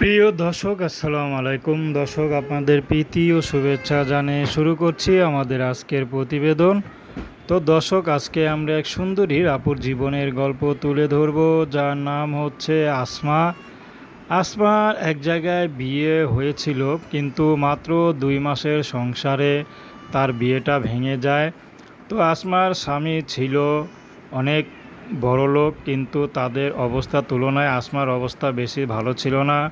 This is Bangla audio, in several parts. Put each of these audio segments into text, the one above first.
প্রিয় দর্শক, আসসালামু আলাইকুম। দর্শক, আপনাদের প্রীতি ও শুভেচ্ছা জানিয়ে শুরু করছি আমাদের আজকের প্রতিবেদন। তো দর্শক, আজকে আমরা এক সুন্দরীর আপুর জীবনের গল্প তুলে ধরব, যার নাম হচ্ছে আসমা। আসমার এক জায়গায় বিয়ে হয়েছিল, কিন্তু মাত্র দুই মাসের সংসারে তার বিয়েটা ভেঙে যায়। তো আসমার স্বামী ছিল অনেক বড়লোক, কিন্তু তাদের অবস্থার তুলনায় আসমার অবস্থা বেশি ভালো ছিল না।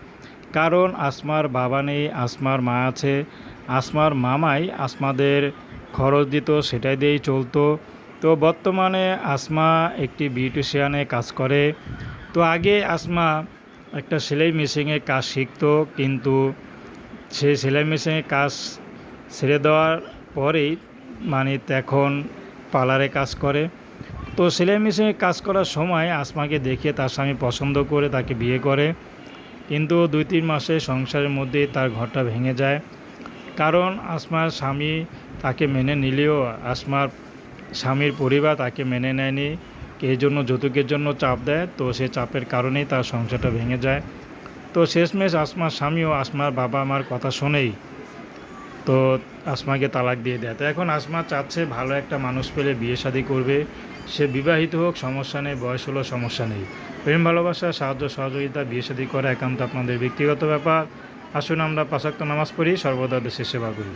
কারণ আসমার বাবা নেই, আসমার মা আছে। আসমার মামাই আসমাদের খরচ দিত, সেটাই দিয়েই চলতো। তো বর্তমানে আসমা একটি বিউটিশিয়ানে কাজ করে। তো আগে আসমা একটা সেলাই মেশিনে কাজ শিখতো, কিন্তু সে সেলাই মেশিনে কাজ ছেড়ে দেওয়ার পরেই মানে এখন পার্লারে কাজ করে। তো সেলাই মেশিনে কাজ করার সময় আসমাকে দেখে তার স্বামী পছন্দ করে তাকে বিয়ে করে। কিন্তু দুই তিন মাসে সংসারের মধ্যেই তার ঘরটা ভেঙে যায়। কারণ আসমার স্বামী তাকে মেনে নিলেও আসমার স্বামীর পরিবার তাকে মেনে নেয়নি। এই জন্য যৌতুকের জন্য চাপ দেয়, তো সে চাপের কারণেই তার সংসারটা ভেঙে যায়। তো শেষমেশ আসমার স্বামীও আসমার বাবা মার কথা শোনেই তো আসমাকে তালাক দিয়ে দেয়। তো এখন আসমা চাচ্ছে ভালো একটা মানুষ পেলে বিয়ে শাদী করবে। সে বিবাহিত হোক, সমস্যা নেই, বয়স হলো সমস্যা নেই। প্রেম, ভালোবাসা, সাহায্য, সহযোগিতা, বিয়ে শাদী করা একান্ত আপনাদের ব্যক্তিগত ব্যাপার। আসুন আমরা পাশাক্ত নামাজ পড়ি, সর্বদা দেশের সেবা করি।